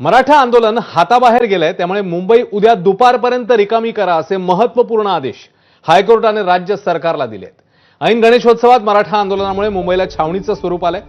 मराठा आंदोलन हाताबाहेर गेलंय त्यामुळे मुंबई उद्या दुपारपर्यंत रिकामी करा असे महत्त्वपूर्ण आदेश हायकोर्टाने राज्य सरकारला दिलेत. ऐन गणेशोत्सवात मराठा आंदोलनामुळे मुंबईला छावणीचं स्वरूप आलंय.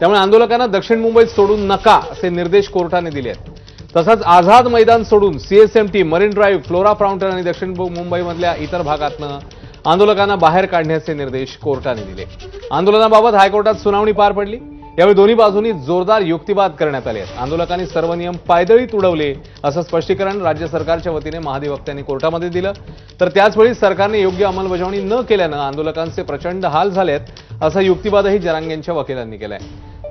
त्यामुळे आंदोलकांना दक्षिण मुंबईत सोडून नका असे निर्देश कोर्टाने दिले आहेत. तसंच आझाद मैदान सोडून CSMT marine drive Flora Fountain आणि दक्षिण मुंबईमधल्या इतर भागातनं आंदोलकांना बाहेर काढण्याचे निर्देश कोर्टाने दिले. आंदोलनाबाबत हायकोर्टात सुनावणी पार पडली. यावेळी दोन्ही बाजूंनी जोरदार युक्तिवाद करण्यात आले आहेत. आंदोलकांनी सर्व नियम पायदळी तुडवले असं स्पष्टीकरण राज्य सरकारच्या वतीने महाधिवक्त्यांनी कोर्टामध्ये दिलं. तर त्याचवेळी सरकारने योग्य अंमलबजावणी न केल्यानं आंदोलकांचे प्रचंड हाल झालेत असा युक्तिवादही जरांगेंच्या वकिलांनी केलाय.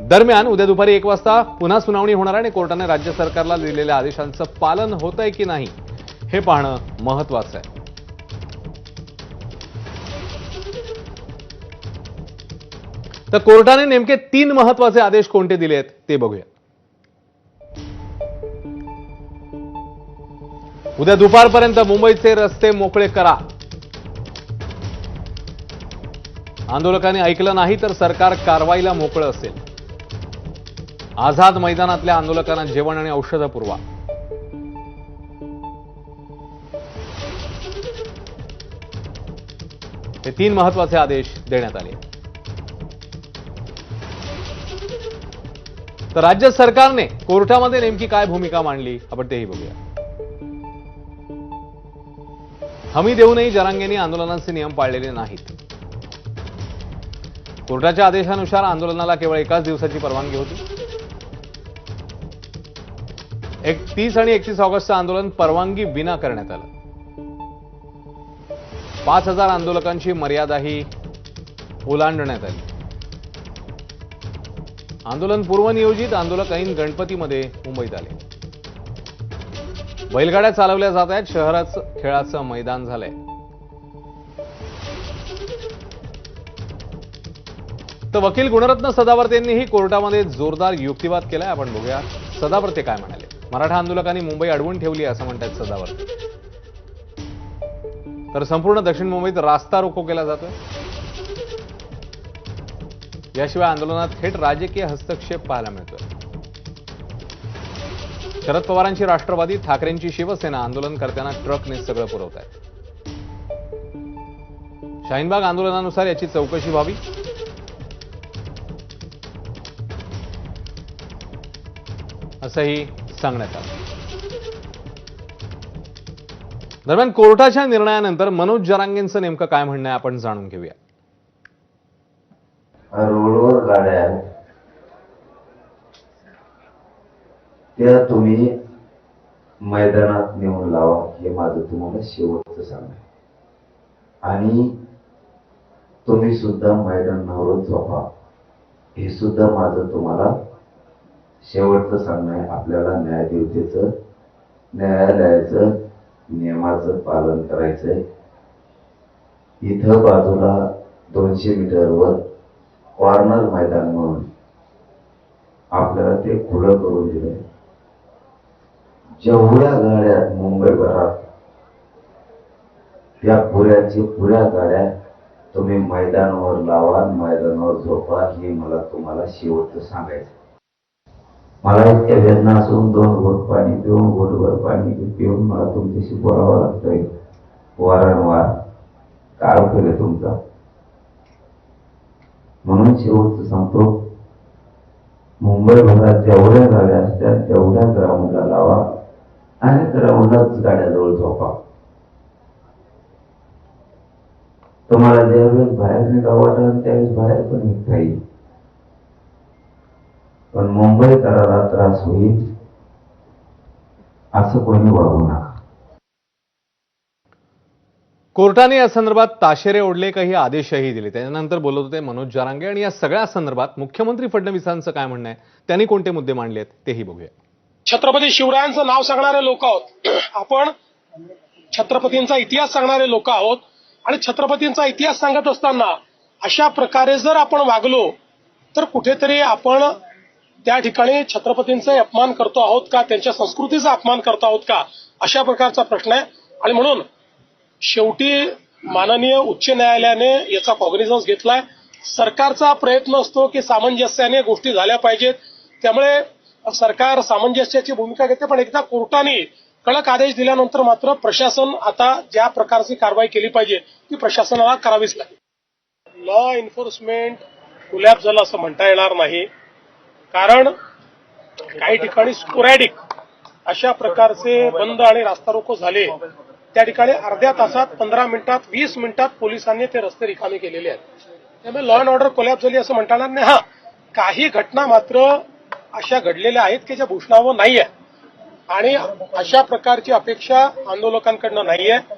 दरम्यान उद्या दुपारी एक वाजता पुन्हा सुनावणी होणार आणि कोर्टाने राज्य सरकारला दिलेल्या आदेशांचं पालन होत आहे की नाही हे पाहणं महत्वाचं आहे. तर कोर्टाने नेमके तीन महत्त्वाचे आदेश कोणते दिले आहेत ते बघूया. उद्या दुपारपर्यंत मुंबईचे रस्ते मोकळे करा. आंदोलकांनी ऐकलं नाही तर सरकार कारवाईला मोकळं असेल. आझाद मैदानातल्या आंदोलकांना जेवण आणि औषधं पुरवा. हे तीन महत्त्वाचे आदेश देण्यात आले. तर राज्य सरकारने कोर्टामध्ये नेमकी काय भूमिका मांडली? आपण तेही बघूया. हमी देऊनही जरांगेंनी आंदोलनाचे नियम पाळलेले नाहीत. कोर्टाच्या आदेशानुसार आंदोलनाला केवळ एकाच दिवसाची परवानगी होती. एक तीस आणि एकतीस ऑगस्टचं आंदोलन परवानगी विना करण्यात आलं. पाच हजार आंदोलकांची मर्यादाही ओलांडण्यात आली. आंदोलन पूर्वनियोजित आंदोलक ऐन गणपतीमध्ये मुंबईत आले. बैलगाड्या चालवल्या जात आहेत शहराचं खेळाचं मैदान झालंय. तर वकील गुणरत्न सदावर्तेंनीही कोर्टामध्ये जोरदार युक्तिवाद केलाय. आपण बघूया सदावर्ते काय म्हणाले. मराठा आंदोलकांनी मुंबई अडवून ठेवली असं म्हणतात सदावर्ते. तर संपूर्ण दक्षिण मुंबईत रास्ता रोको केला जातोय. याशिवाय आंदोलनात थेट राजकीय हस्तक्षेप पाहायला मिळतोय. शरद पवारांची राष्ट्रवादी ठाकरेंची शिवसेना आंदोलनकर्त्यांना ट्रकने सगळं पुरवत आहे शाहीनबाग आंदोलनानुसार याची चौकशी व्हावी. असंही सांगण्यात आलं. दरम्यान कोर्टाच्या निर्णयानंतर मनोज जरांगेंचं नेमकं काय म्हणणं आहे आपण जाणून घेऊया रोडवर गाड्या आहेत त्या तुम्ही मैदानात नेऊन लावा. हे माझं तुम्हाला शेवटचं सांगणं आहे. आणि तुम्ही सुद्धा मैदानावर झोपा. हे सुद्धा माझं तुम्हाला शेवटचं सांगणं आहे. आपल्याला न्यायदेवतेचं न्यायालयाचं नियमाचं पालन करायचंय. इथं बाजूला दोनशे मीटरवर कॉर्नर मैदान म्हणून आपल्याला ते खुलं करून दिलंय. जेवढ्या गाड्या मुंबईभरात त्या पुऱ्याची पुऱ्या गाड्या तुम्ही मैदानावर लावा मैदानावर झोपा हे मला तुम्हाला शेवटचं सांगायचं. मला इतक्या वेदना असून दोन घोट पाणी पिऊन घोटभर पाणी पिऊन मला तुमच्याशी बोलावं लागतंय. वारंवार काय केलं तुमचा. म्हणून शेवटचं सांगतो मुंबई भागात जेवढ्या गाड्या असतात तेवढ्या ग्राउंडला लावा. आणि ग्राउंडलाच गाड्याजवळ झोपा. तुम्हाला ज्यावेळेस बाहेर निघावं वाटत त्यावेळेस बाहेर पण निघता येईल. पण मुंबई कराला त्रास होईल असं कोणी वागू नका. कोर्टाने या संदर्भात ताशेरे ओढले काही आदेशही दिले. त्याच्यानंतर बोलत होते मनोज जारांगे. आणि या सगळ्या संदर्भात मुख्यमंत्री फडणवीसांचं काय म्हणणं आहे? त्यांनी कोणते मुद्दे मांडले आहेत तेही बघूया. छत्रपती शिवरायांचं नाव सांगणारे लोक आहोत. आपण छत्रपतींचा इतिहास सांगणारे लोक आहोत. आणि छत्रपतींचा इतिहास सांगत असताना अशा प्रकारे जर आपण वागलो तर कुठेतरी आपण त्या ठिकाणी छत्रपतींचा अपमान करतो आहोत का? त्यांच्या संस्कृतीचा अपमान करतो आहोत का? अशा प्रकारचा प्रश्न आहे. आणि म्हणून शेवटी माननीय उच्च न्यायालयाने याचा कॉग्निझन्स घेतलाय. सरकारचा प्रयत्न असतो की सामंजस्याने गोष्टी झाल्या पाहिजेत. त्यामुळे सरकार सामंजस्याची भूमिका घेते पण एकदा कोर्टाने कडक आदेश दिल्यानंतर मात्र प्रशासन आता ज्या प्रकारची कारवाई केली पाहिजे ती प्रशासनाला करावीच लागेल. लॉ एन्फोर्समेंट गुलाब झालं असं म्हणता येणार नाही. कारण काही ठिकाणी स्पोरॅडिक अशा प्रकारचे बंद आणि रास्ता रोको झाले. त्या ठिकाणी अर्ध्या तासात पंधरा मिनिटात वीस मिनिटात पोलिसांनी ते रस्ते रिकामे केलेले आहेत. त्यामुळे लॉ अँड ऑर्डर कोलॅप झाली असं म्हणता येणार नाही. हा काही घटना मात्र अशा घडलेल्या आहेत की ज्या भूषणावं नाही आहे आणि अशा प्रकारची अपेक्षा आंदोलकांकडनं नाही आहे